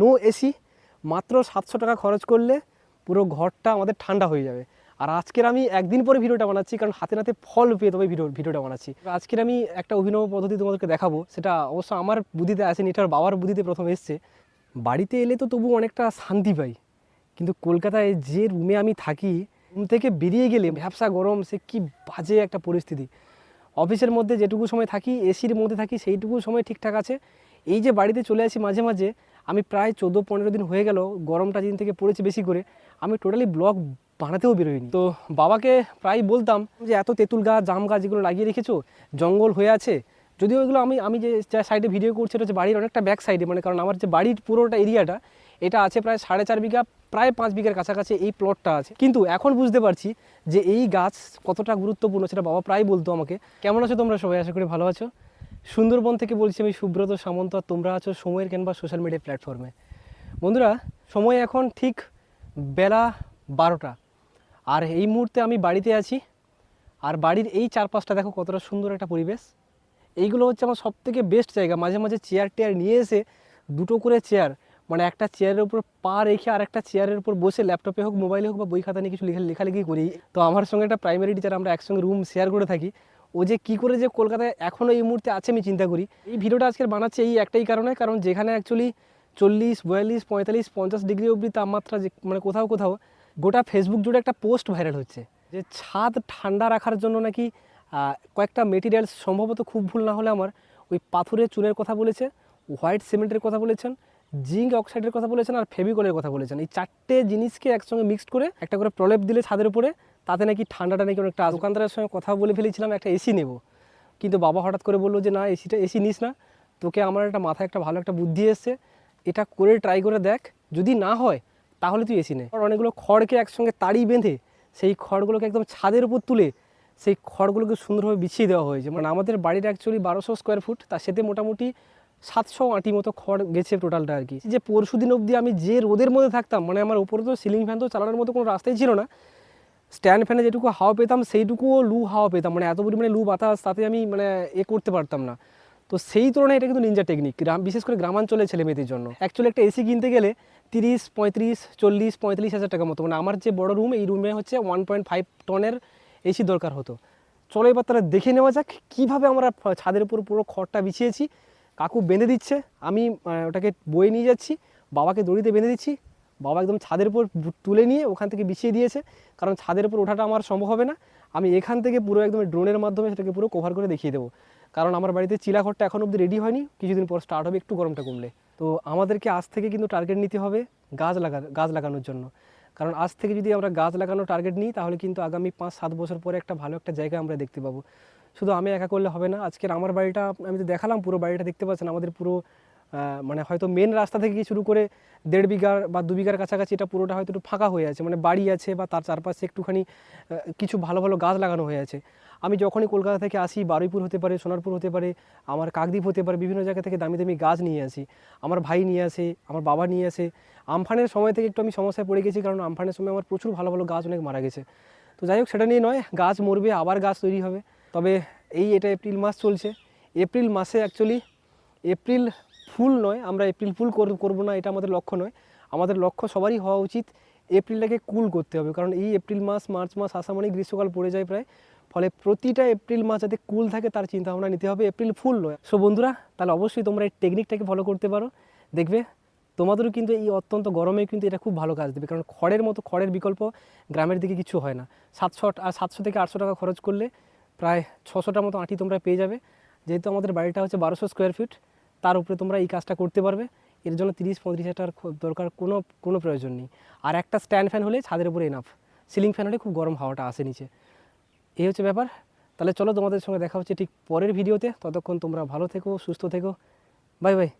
No AC মাত্র সাতশো টাকা খরচ করলে পুরো ঘরটা আমাদের ঠান্ডা হয়ে যাবে। আর আজকের আমি একদিন পরে ভিডিওটা বানাচ্ছি, কারণ হাতে নাতে ফল পেয়ে তবে ভিডিও, ভিডিওটা বানাচ্ছি। আজকের আমি একটা অভিনব পদ্ধতি তোমাদেরকে দেখাবো, সেটা অবশ্য আমার বুদ্ধিতে আসেনি, এটা আমার বাবার বুদ্ধিতে প্রথম এসছে। বাড়িতে এলে তো তবু অনেকটা শান্তি পাই, কিন্তু কলকাতায় যে রুমে আমি থাকি রুম থেকে বেরিয়ে গেলে ব্যবসা গরম, সে কি বাজে একটা পরিস্থিতি। অফিসের মধ্যে যেটুকু সময় থাকি এসির মধ্যে থাকি, সেইটুকু সময় ঠিকঠাক আছে। এই যে বাড়িতে চলে আসি মাঝে মাঝে আমি প্রায় চোদ্দ পনেরো দিন হয়ে গেল, গরমটা যেদিন থেকে পড়েছে বেশি করে, আমি টোটালি ব্লগ বানাতেও বেরোইনি তো বাবাকে প্রায় বলতাম যে, এত তেঁতুল গাছ, জাম গাছ যেগুলো লাগিয়ে রেখেছো, জঙ্গল হয়ে আছে। যদিও এগুলো আমি আমি যে সাইডে ভিডিও করছি, এটা হচ্ছে বাড়ির অনেকটা ব্যাক সাইডে মানে কারণ আমার যে বাড়ির পুরোটা এরিয়াটা এটা আছে প্রায় সাড়ে চার বিঘা, প্রায় পাঁচ বিঘার কাছাকাছি এই প্লটটা আছে। কিন্তু এখন বুঝতে পারছি যে, এই গাছ কতটা গুরুত্বপূর্ণ, সেটা বাবা প্রায় বলতো আমাকে। কেমন আছো তোমরা সবাই? আশা করি ভালো আছো। সুন্দরবন থেকে বলছি আমি সুব্রত সামন্ত তোমরা আছো সময়ের কিংবা সোশ্যাল মিডিয়া প্ল্যাটফর্মে বন্ধুরা, সময় এখন ঠিক বেলা বারোটা। আর এই মুহূর্তে আমি বাড়িতে আছি। আর বাড়ির এই চারপাশটা দেখো কতটা সুন্দর একটা পরিবেশ। এইগুলো হচ্ছে আমার সব থেকে বেস্ট জায়গা। মাঝে মাঝে চেয়ার টেয়ার নিয়ে এসে দুটো করে চেয়ার মানে একটা চেয়ারের উপর পা রেখে আর একটা চেয়ারের উপর বসে ল্যাপটপে হোক মোবাইলে হোক বা বই খাতা নিয়ে কিছু লেখা লেখালেখি করি। তো আমার সঙ্গে একটা প্রাইমারি টিচার আমরা একসঙ্গে রুম শেয়ার করে থাকি। ও যে কী করে যে কলকাতায় এখনও এই মুহূর্তে আছে আমি চিন্তা করি। এই ভিডিওটা আজকের বানাচ্ছে এই একটাই কারণে, কারণ যেখানে অ্যাকচুয়ালি চল্লিশ, বয়াল্লিশ, পঁয়তাল্লিশ, পঞ্চাশ ডিগ্রি অবধি তাপমাত্রা যে মানে কোথাও কোথাও, গোটা ফেসবুক জুড়ে একটা পোস্ট ভাইরাল হচ্ছে যে ছাদ ঠান্ডা রাখার জন্য নাকি কয়েকটা মেটেরিয়ালস সম্ভবত খুব ভুল না হলে আমার ওই পাথরের চুনের কথা বলেছে, হোয়াইট সিমেন্টের কথা বলেছেন, জিঙ্ক অক্সাইডের কথা বলেছেন আর ফেভিকলের কথা বলেছেন। এই চারটে জিনিসকে একসঙ্গে মিক্সড করে একটা করে প্রলেপ দিলে ছাদের উপরে তাতে নাকি ঠান্ডাটা নাকি অনেকটা। দোকানদারের সঙ্গে কথা বলে ফেলেছিলাম, একটা এসি নেব। কিন্তু বাবা হঠাৎ করে বলল যে, না এসিটা এসি নিস না। তোকে আমার একটা মাথায় একটা ভালো একটা বুদ্ধি এসছে। এটা করে ট্রাই করে দেখ। যদি না হয়, তাহলে তুই এসি নে। অনেকগুলো খড়কে একসঙ্গে তাড়ি বেঁধে সেই খড়গুলোকে একদম ছাদের উপর তুলে সেই খড়গুলোকে সুন্দরভাবে বিছিয়ে দেওয়া হয়েছে। মানে আমাদের বাড়ির অ্যাকচুয়ালি বারোশো স্কোয়ার ফুট তার সাথে মোটামুটি সাতশো আটি মতো খড় গেছে টোটালটা আর কি। যে পরশু দিন অবধি আমি যে রোদের মধ্যে থাকতাম মানে আমার উপরে তো সিলিং ফ্যান তো চালানোর মতো কোনো রাস্তাই ছিল না স্ট্যান্ড ফ্যানে যেটুকু হাওয়া পেতাম, সেইটুকুও লু হাওয়া পেতাম। মানে এত পরিমাণে লু বাতাস, তাতে আমি মানে এ করতে পারতাম না। তো সেই তুলনায় এটা কিন্তু নিনজা টেকনিক গ্রাম, বিশেষ করে গ্রামাঞ্চলের ছেলে মেয়েদের জন্য। অ্যাকচুয়ালি একটা এসি কিনতে গেলে তিরিশ, পঁয়ত্রিশ, চল্লিশ পঁয়ত্রিশ হাজার টাকা মতো। মানে আমার যে বড় রুম এই রুমে হচ্ছে ওয়ান পয়েন্ট ফাইভ টনের এসি দরকার হতো। চলো এবার তারা দেখে নেওয়া যাক কীভাবে আমরা ছাদের উপর পুরো খড়টা বিছিয়েছি। কাকু বেঁধে দিচ্ছে, আমি ওটাকে বয়ে নিয়ে যাচ্ছি, বাবাকে দড়িতে বেঁধে দিচ্ছি। বাবা একদম ছাদের উপর তুলে নিয়ে ওখান থেকে বিছিয়ে দিয়েছে। কারণ ছাদের উপর ওঠাটা আমার সম্ভব হবে না। আমি এখান থেকে পুরো একদম ড্রোনের মাধ্যমে সেটাকে পুরো কভার করে দেখিয়ে দেবো। কারণ আমার বাড়িতে চিলাঘরটা এখন অবধি রেডি হয়নি। কিছুদিন পর স্টার্ট হবে, একটু গরমটা কমলে। তো আমাদেরকে আজ থেকে কিন্তু টার্গেট নিতে হবে গাছ লাগা গাছ লাগানোর জন্য। কারণ আজ থেকে যদি আমরা গাছ লাগানোর টার্গেট নিই, তাহলে কিন্তু আগামী পাঁচ সাত বছর পরে একটা ভালো একটা জায়গা আমরা দেখতে পাবো। শুধু আমি একা করলে হবে না, আজকের আমার বাড়িটা আমি তো দেখালাম, পুরো বাড়িটা দেখতে পাচ্ছেন। আমাদের পুরো মানে হয়তো মেন রাস্তা থেকে শুরু করে দেড় বিঘার বা দু বিঘার কাছাকাছি এটা পুরোটা হয়তো একটু ফাঁকা হয়ে আছে। মানে বাড়ি আছে বা তার চারপাশে একটুখানি কিছু ভালো ভালো গাছ লাগানো হয়ে আছে। আমি যখনই কলকাতা থেকে আসি, বারুইপুর হতে পারে, সোনারপুর হতে পারে, আমার কাকদ্বীপ হতে পারে, বিভিন্ন জায়গা থেকে দামি দামি গাছ নিয়ে আসি। আমার ভাই নিয়ে আসে, আমার বাবা নিয়ে আসে। আমফানের সময় থেকে একটু আমি সমস্যায় পড়ে গেছি কারণ আমফানের সময় আমার প্রচুর ভালো ভালো গাছ অনেক মারা গেছে। তো যাই হোক, সেটা নিয়ে নয়, গাছ মরবে, আবার গাছ তৈরি হবে। তবে এই এটা এপ্রিল মাস চলছে। এপ্রিল মাসে অ্যাকচুয়ালি এপ্রিল ফুল নয়, আমরা এপ্রিল ফুল কর- করব না, এটা আমাদের লক্ষ্য নয়। আমাদের লক্ষ্য সবারই হওয়া উচিত এপ্রিলটাকে কুল করতে হবে, কারণ এই এপ্রিল মাস মার্চ মাস আসা মানে গ্রীষ্মকাল পড়ে যায় প্রায়। ফলে প্রতিটা এপ্রিল মাস যাতে কুল থাকে, তার চিন্তা ভাবনা নিতে হবে এপ্রিল ফুল নয়। সো বন্ধুরা, তাহলে অবশ্যই তোমরা এই টেকনিকটাকে ফলো করতে পারো। দেখবে, তোমাদেরও কিন্তু এই অত্যন্ত গরমে কিন্তু এটা খুব ভালো কাজ দেবে, কারণ খড়ের মতো, খড়ের বিকল্প গ্রামের দিকে কিছু হয় না। সাতশো আর সাতশো থেকে আটশো টাকা খরচ করলে প্রায় ছশোটার মতো আঁটি তোমরা পেয়ে যাবে। যেহেতু আমাদের বাড়িটা হচ্ছে বারোশো স্কোয়ার ফিট তার উপরে তোমরা এই কাজটা করতে পারবে। এর জন্য তিরিশ, পঁয়ত্রিশ হাজার দরকার কোনো কোনো প্রয়োজন নেই। আর একটা স্ট্যান্ড ফ্যান হলে ছাদের উপরে এনাফ সিলিং ফ্যান হলে খুব গরম হাওয়াটা আসে নিচে। এই হচ্ছে ব্যাপার। তাহলে চলো তোমাদের সঙ্গে দেখা হচ্ছে ঠিক পরের ভিডিওতে। ততক্ষণ তোমরা ভালো থেকো, সুস্থ থেকো। Bye bye.